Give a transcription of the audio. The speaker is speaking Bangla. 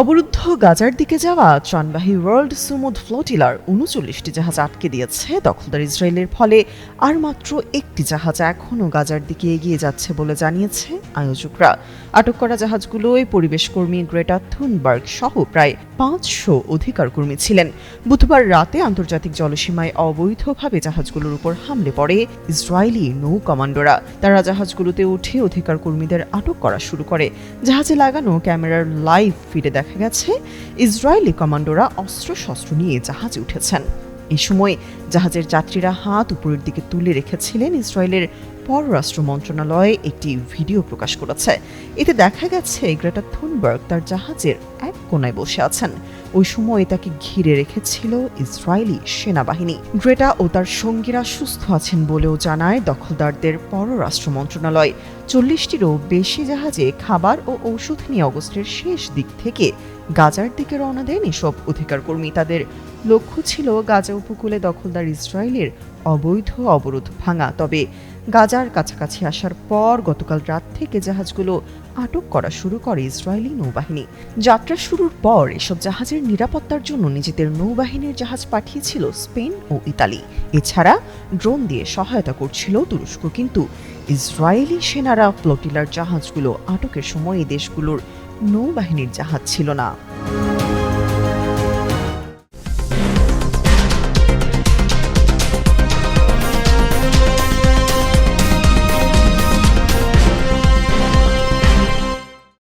অবরুদ্ধ গাজার দিকে যাওয়া ত্রাণবাহী ওয়ার্ল্ড সুমুদ ফ্লোটিলার উনচল্লিশটি জাহাজ আটকে দিয়েছে। দখলদার ইসরায়েলের ফলে আর মাত্র একটি জাহাজ এখনও গাজার দিকে এগিয়ে যাচ্ছে বলে জানিয়েছে আয়োজকরা। আটক করা জাহাজগুলোয় পরিবেশ কর্মী গ্রেটা থুনবার্গ সহ প্রায় পাঁচশো অধিকার কর্মী ছিলেন। বুধবার রাতে আন্তর্জাতিক জলসীমায় অবৈধভাবে জাহাজগুলোর উপর হামলে পড়ে ইসরায়েলি নৌ কমান্ডোরা তারা জাহাজগুলোতে উঠে অধিকার কর্মীদের আটক করা শুরু করে। জাহাজে লাগানো ক্যামেরার লাইভ ফিরে দেখা গেছে, ইসরায়েলি কমান্ডোরা অস্ত্রশস্ত্র নিয়ে জাহাজে উঠেছেন। এই সময় জাহাজের যাত্রীরা হাত উপরের দিকে তুলে রেখেছিলেন ইসরায়েলের পররাষ্ট্র মন্ত্রণালয় একটি ভিডিও প্রকাশ করেছে। এতে দেখা গেছে গ্রেটা থুনবার্গ তার জাহাজের এক কোনায় বসে আছেন। ওই সময় তাকে ঘিরে রেখেছিল ইসরায়েলি সেনাবাহিনী। গ্রেটা ও তার সঙ্গীরা সুস্থ আছেন বলেও জানায় দখলদারদের পররাষ্ট্র মন্ত্রণালয়। চল্লিশটিরও বেশি জাহাজে খাবার ও ঔষধ নিয়ে অগস্টের শেষ দিক থেকে গাজার দিকে রওনা দেন এসব অধিকার কর্মী তাদের লক্ষ্য ছিল গাজা উপকূলে দখলদার ইসরায়েলের অবৈধ অবরোধ ভাঙা। তবে গাজার কাছাকাছি আসার পর গতকাল রাত থেকে জাহাজগুলো আটক করা শুরু করে ইসরায়েলি নৌবাহিনী। যাত্রা শুরুর পর এসব জাহাজের নিরাপত্তার জন্য নিজেদের নৌবাহিনীর জাহাজ পাঠিয়েছিল স্পেন ও ইতালি। এছাড়া ড্রোন দিয়ে সহায়তা করছিল তুরস্ক, কিন্তু ইসরায়েলি সেনারা ফ্লোটিলার জাহাজগুলো আটকের সময় দেশগুলোর নৌবাহিনীর জাহাজ ছিল না।